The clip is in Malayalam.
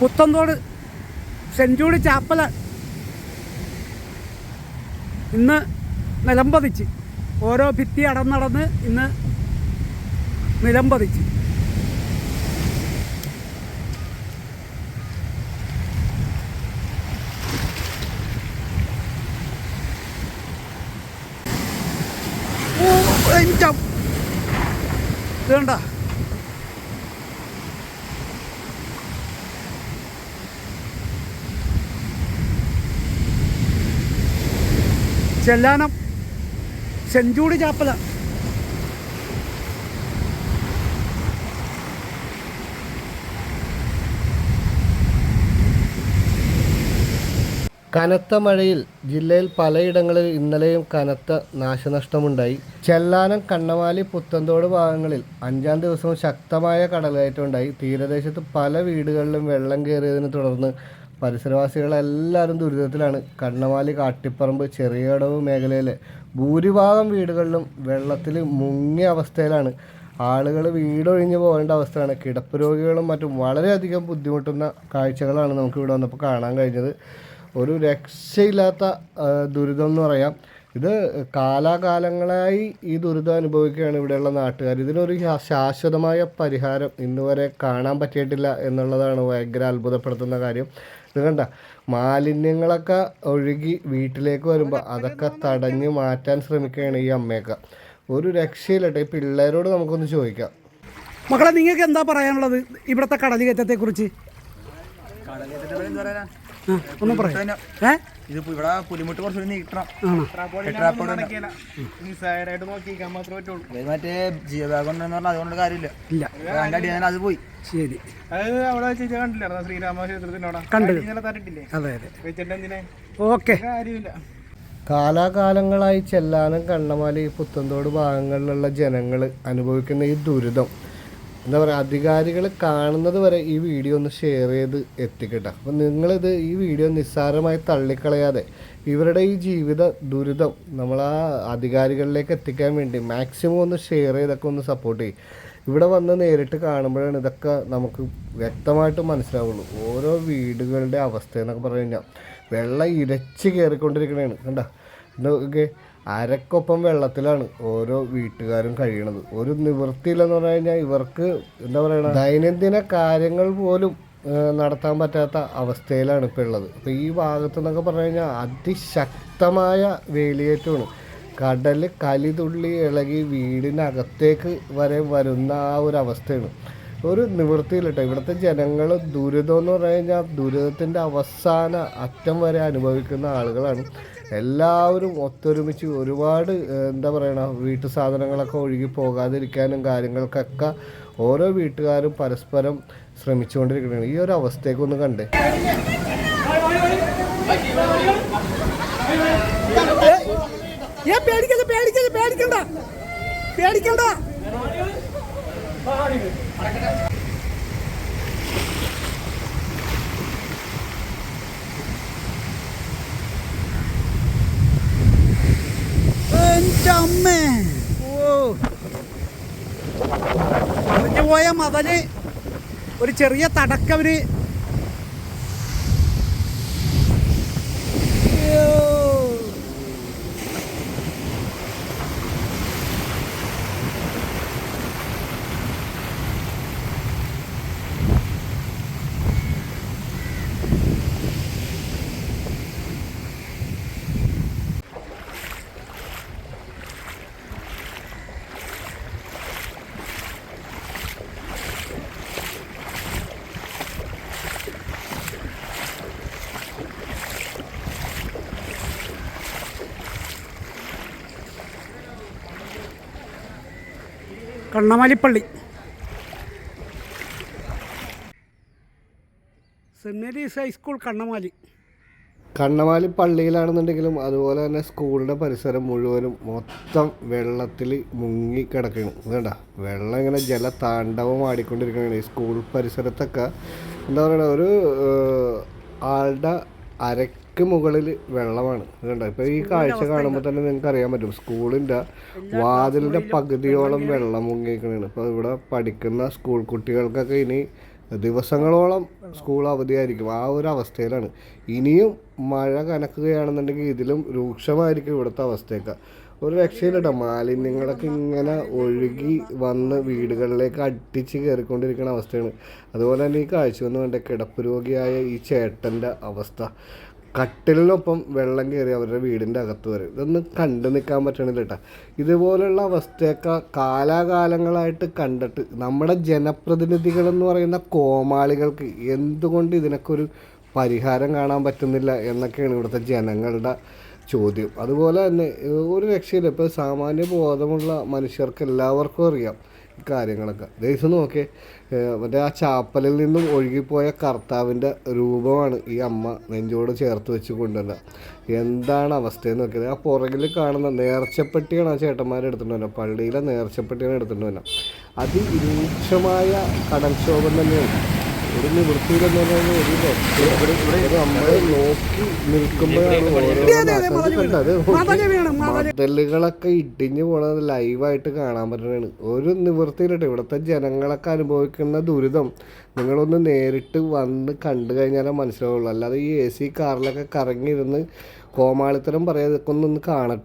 പുത്തന്തോട് ജൂഡ് ചാപ്പല ഇന്ന് നിലംപതിച്ച്. ഓരോ ഭിത്തി അടന്നടന്ന് ഇന്ന് നിലംപതിച്ച്. ഓ, എന്റെ അം- ഇത് കണ്ട ചെല്ലാനം. സെഞ്ചൂടി ചാപ്പല. കനത്ത മഴയിൽ ജില്ലയിൽ പലയിടങ്ങളിൽ ഇന്നലെയും കനത്ത നാശനഷ്ടമുണ്ടായി. ചെല്ലാനം കണ്ണമാലി പുത്തന്തോട് ഭാഗങ്ങളിൽ അഞ്ചാം ദിവസവും ശക്തമായ കടൽകയറ്റമുണ്ടായി തീരദേശത്ത് പല വീടുകളിലും വെള്ളം കയറിയതിനെ തുടർന്ന് പരിസരവാസികളെല്ലാവരും ദുരിതത്തിലാണ്. കണ്ണമാലി കാട്ടിപ്പറമ്പ് ചെറിയടവ് മേഖലയിലെ ഭൂരിഭാഗം വീടുകളിലും വെള്ളത്തിൽ മുങ്ങിയ അവസ്ഥയിലാണ്. ആളുകൾ വീടൊഴിഞ്ഞു പോകേണ്ട അവസ്ഥയാണ്. കിടപ്പ് രോഗികളും മറ്റും വളരെയധികം ബുദ്ധിമുട്ടുന്ന കാഴ്ചകളാണ് നമുക്ക് ഇവിടെ വന്നപ്പോൾ കാണാൻ കഴിഞ്ഞത്. ഒരു രക്ഷയില്ലാത്ത ദുരിതം എന്ന് പറയാം. ഇത് കാലാകാലങ്ങളായി ഈ ദുരിതം അനുഭവിക്കുകയാണ് ഇവിടെയുള്ള നാട്ടുകാർ ഇതിനൊരു ശാശ്വതമായ പരിഹാരം ഇന്നുവരെ കാണാൻ പറ്റിയിട്ടില്ല എന്നുള്ളതാണ് ഭയങ്കര അത്ഭുതപ്പെടുത്തുന്ന കാര്യം. ഇത് കണ്ട മാലിന്യങ്ങളൊക്കെ ഒഴുകി വീട്ടിലേക്ക് വരുമ്പോൾ അതൊക്കെ തടഞ്ഞു മാറ്റാൻ ശ്രമിക്കുകയാണ് ഈ അമ്മയൊക്കെ. ഒരു രക്ഷയില്ലട്ടെ. ഈ പിള്ളേരോട് നമുക്കൊന്ന് ചോദിക്കാം. മക്കളെ നിങ്ങൾക്ക് എന്താ പറയാനുള്ളത് ഇവിടുത്തെ കടലുകയറ്റത്തെക്കുറിച്ച് ആ ഒന്ന് പറയാം. ഏ? ഇതിപ്പോ ഇവിടെ പുലിമുട്ട് കുറച്ചുകൂടി നീട്ടണം. ആണോ? നിസ്സായരായിട്ട് നോക്കിക്കാൻ മാത്രമേ പറ്റുള്ളൂ. ഇത് മറ്റേ ജീവഭാഗം ഉണ്ടെന്ന് പറഞ്ഞാൽ അതുകൊണ്ട് കാര്യമില്ല. ഇല്ല. അതിന്റെ അടി അത് പോയി. ശരി. അവിടെ ചേച്ചി കണ്ടില്ലായിരുന്നു അതെ അതെ. ഓക്കെ. കാര്യമില്ല. കാലാകാലങ്ങളായി ചെല്ലാനും കണ്ണമാലി പുത്തന്തോട് ഭാഗങ്ങളിലുള്ള ജനങ്ങൾ അനുഭവിക്കുന്ന ഈ ദുരിതം എന്താ പറയുക അധികാരികൾ കാണുന്നത് വരെ ഈ വീഡിയോ ഒന്ന് ഷെയർ ചെയ്ത് എത്തിക്കട്ടെ. അപ്പം നിങ്ങളിത് ഈ വീഡിയോ നിസ്സാരമായി തള്ളിക്കളയാതെ ഇവരുടെ ഈ ജീവിത ദുരിതം നമ്മൾ ആ അധികാരികളിലേക്ക് എത്തിക്കാൻ വേണ്ടി മാക്സിമം ഒന്ന് ഷെയർ ചെയ്തൊക്കെ ഒന്ന് സപ്പോർട്ട് ചെയ്യും. ഇവിടെ വന്ന് നേരിട്ട് കാണുമ്പോഴാണ് ഇതൊക്കെ നമുക്ക് വ്യക്തമായിട്ട് മനസ്സിലാവുള്ളൂ. ഓരോ വീടുകളുടെ അവസ്ഥ എന്നൊക്കെ പറഞ്ഞു കഴിഞ്ഞാൽ വെള്ളം ഇരച്ച് കയറിക്കൊണ്ടിരിക്കണേണ് കണ്ട? നോക്കെ അരക്കൊപ്പം വെള്ളത്തിലാണ് ഓരോ വീട്ടുകാരും കഴിയണത്. ഒരു നിവൃത്തിയില്ലെന്ന് പറഞ്ഞു കഴിഞ്ഞാൽ ഇവർക്ക് എന്താ പറയണ? ദൈനംദിന കാര്യങ്ങൾ പോലും നടത്താൻ പറ്റാത്ത അവസ്ഥയിലാണ് ഇപ്പോൾ ഉള്ളത് അപ്പോൾ ഈ ഭാഗത്തു നിന്നൊക്കെ പറഞ്ഞു കഴിഞ്ഞാൽ അതിശക്തമായ വേലിയേറ്റമാണ്. കടൽ കലിതുള്ളി ഇളകി വീടിനകത്തേക്ക് വരെ വരുന്ന ആ ഒരു അവസ്ഥയാണ്. ഒരു നിവൃത്തിയിലിട്ടോ ഇവിടുത്തെ ജനങ്ങൾ ദുരിതം എന്ന് പറഞ്ഞു കഴിഞ്ഞാൽ ദുരിതത്തിന്റെ അവസാന അറ്റം വരെ അനുഭവിക്കുന്ന ആളുകളാണ്. എല്ലാവരും ഒത്തൊരുമിച്ച് ഒരുപാട് എന്താ പറയണ വീട്ടു സാധനങ്ങളൊക്കെ ഒഴുകി പോകാതിരിക്കാനും കാര്യങ്ങൾക്കൊക്കെ ഓരോ വീട്ടുകാരും പരസ്പരം ശ്രമിച്ചുകൊണ്ടിരിക്കുകയാണ് ഈ ഒരു അവസ്ഥയൊക്കെ കണ്ടേ. പേടിക്കണ്ട പേടിക്കണ്ട പേടിക്കണ്ട. അമ്മേ. ഓ. പറഞ്ഞു പോയ മതൽ ഒരു ചെറിയ തടക്കവര് കണ്ണമാലിപ്പള്ളി. Saint Mary's high school Kannamaly. Kannamaly പള്ളിയിലാണെന്നുണ്ടെങ്കിലും അതുപോലെ തന്നെ സ്കൂളിന്റെ പരിസരം മുഴുവനും മൊത്തം വെള്ളത്തിൽ മുങ്ങി കിടക്കണം. വേണ്ട വെള്ളം ഇങ്ങനെ ജല താണ്ഡവം ആടിക്കൊണ്ടിരിക്കുകയാണ് ഈ സ്കൂൾ പരിസരത്തൊക്കെ. എന്താ പറയുക ഒരു അരക്ക് മുകളിൽ വെള്ളമാണ്. കണ്ടോ? ഇപ്പോൾ ഈ കാഴ്ച കാണുമ്പോൾ തന്നെ നിങ്ങൾക്ക് അറിയാൻ പറ്റും. സ്കൂളിന്റെ വാതിലിന്റെ പകുതിയോളം വെള്ളം മുങ്ങിയിരിക്കണാണ്. ഇപ്പോൾ ഇവിടെ പഠിക്കുന്ന സ്കൂൾ കുട്ടികൾക്കൊക്കെ ഇനി ദിവസങ്ങളോളം സ്കൂൾ അവധിയായിരിക്കും. ആ ഒരു അവസ്ഥയിലാണ്. ഇനിയും മഴ കനക്കുകയാണെന്നുണ്ടെങ്കിൽ ഇതിലും രൂക്ഷമായിരിക്കും ഇവിടുത്തെ അവസ്ഥയൊക്കെ. ഒരു രക്ഷയില്ലട്ടോ. മാലിന്യങ്ങളൊക്കെ ഇങ്ങനെ ഒഴുകി വന്ന് വീടുകളിലേക്ക് അടിച്ച് കയറിക്കൊണ്ടിരിക്കുന്ന അവസ്ഥയാണ്. അതുപോലെ തന്നെ ഈ കാഴ്ച വന്ന് വേണ്ട കിടപ്പ് രോഗിയായ ഈ ചേട്ടന്റെ അവസ്ഥ. കട്ടിലിനൊപ്പം വെള്ളം കയറി അവരുടെ വീടിന്റെ അകത്ത് വരും. ഇതൊന്നും കണ്ടു നിൽക്കാൻ പറ്റണില്ല കേട്ടോ. ഇതുപോലുള്ള അവസ്ഥയൊക്കെ കാലാകാലങ്ങളായിട്ട് കണ്ടിട്ട് നമ്മുടെ ജനപ്രതിനിധികളെന്ന് പറയുന്ന കോമാളികൾക്ക് എന്തുകൊണ്ട് ഇതിനൊക്കെ ഒരു പരിഹാരം കാണാൻ പറ്റുന്നില്ല എന്നൊക്കെയാണ് ഇവിടുത്തെ ജനങ്ങളുടെ ചോദ്യം. അതുപോലെ തന്നെ ഒരു രക്ഷയില്ല. ഇപ്പോൾ സാമാന്യ ബോധമുള്ള മനുഷ്യർക്ക് എല്ലാവർക്കും അറിയാം കാര്യങ്ങളൊക്കെ. ദേശം നോക്കിയേ. മറ്റേ ആ ചാപ്പലിൽ നിന്നും ഒഴുകിപ്പോയ കർത്താവിന്റെ രൂപമാണ് ഈ അമ്മ നെഞ്ചോട് ചേർത്ത് വെച്ച് കൊണ്ടുവരുന്നത്. എന്താണ് അവസ്ഥയെന്ന് നോക്കിയത് ആ പുറകിൽ കാണുന്ന നേർച്ചപ്പെട്ടിയാണ് ആ ചേട്ടന്മാർ എടുത്തിട്ട് വരുന്നത്. പള്ളിയിലെ നേർച്ചപ്പെട്ടിയാണ് എടുത്തിട്ട് വരുന്നത്. അതിരൂക്ഷമായ കടൽക്ഷോഭം തന്നെയാണ്. ഒരു വൃത്തിയിലെന്ന് പറഞ്ഞാൽ നോക്കി നിൽക്കുമ്പോഴാണ് മതലുകളൊക്കെ ഇടിഞ്ഞു പോണത് ലൈവായിട്ട് കാണാൻ പറ്റുന്നതാണ്. ഒരു നിവൃത്തിയിലിട്ട് ഇവിടുത്തെ ജനങ്ങളൊക്കെ അനുഭവിക്കുന്ന ദുരിതം നിങ്ങളൊന്ന് നേരിട്ട് വന്ന് കണ്ടു കഴിഞ്ഞാലേ മനസ്സിലാവുള്ളൂ. അല്ലാതെ ഈ എ സി കാറിലൊക്കെ കറങ്ങിയിരുന്ന് കോമാളിത്തരം പറയാതൊക്കെ ഒന്ന് കാണട്ടെ.